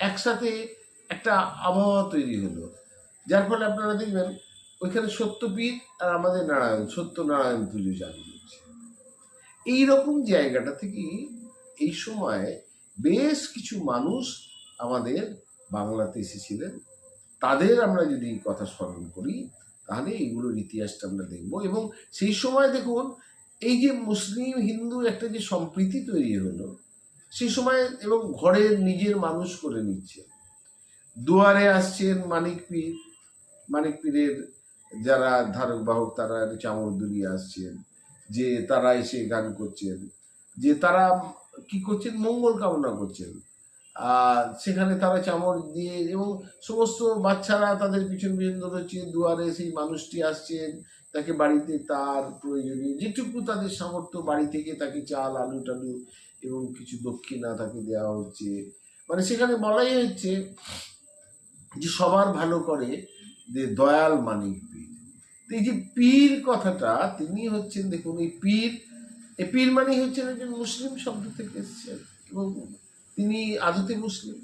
একসাথে একটা আবহাওয়া তৈরি হলো। যার ফলে আপনারা দেখবেন, ওইখানে সত্যপীঠ আর আমাদের নারায়ণ সত্যনারায়ণ পুজো চালু হচ্ছে। এইরকম জায়গাটা থেকে এই সময় বেশ কিছু মানুষ আমাদের বাংলাতে এসেছিলেন। তাদের আমরা যদি কথা স্মরণ করি, তাহলে এইগুলোর ইতিহাসটা আমরা দেখব। এবং সেই সময় দেখুন, এই যে মুসলিম হিন্দু একটা যে সম্প্রীতি তৈরি হলো সেই সময় এবং ঘরের নিজের মানুষ করে নিচ্ছে দুয়ারে আসছেন মানিক পীর। মানিক পীরের যারা ধারক বাহক তারা চামড় দুলিয়ে আসছেন। যে তারা এসে গান করছেন। যে তারা কি করছেন? মঙ্গল কামনা করছেন। আর সেখানে তারা চামড় দিয়ে এবং সমস্ত বাচ্চারা তাদের পিছন পিছন হচ্ছে দুয়ারে সেই মানুষটি আসছেন, তাকে বাড়িতে তার প্রয়োজনীয় যেটুকু তাদের সামর্থ্য, বাড়ি থেকে তাকে চাল, আলু টালু এবং কিছু দক্ষিণা তাকে দেওয়া হচ্ছে। মানে সেখানে বলাই হচ্ছে যে সবার ভালো করে যে দয়াল মানিক পীর। তো এই যে পীর কথাটা, তিনি হচ্ছেন, দেখুন, এই পীর এই পীর মানে হচ্ছেন একজন মুসলিম শব্দ থেকে এসছেন এবং তিনি আদতে মুসলিম।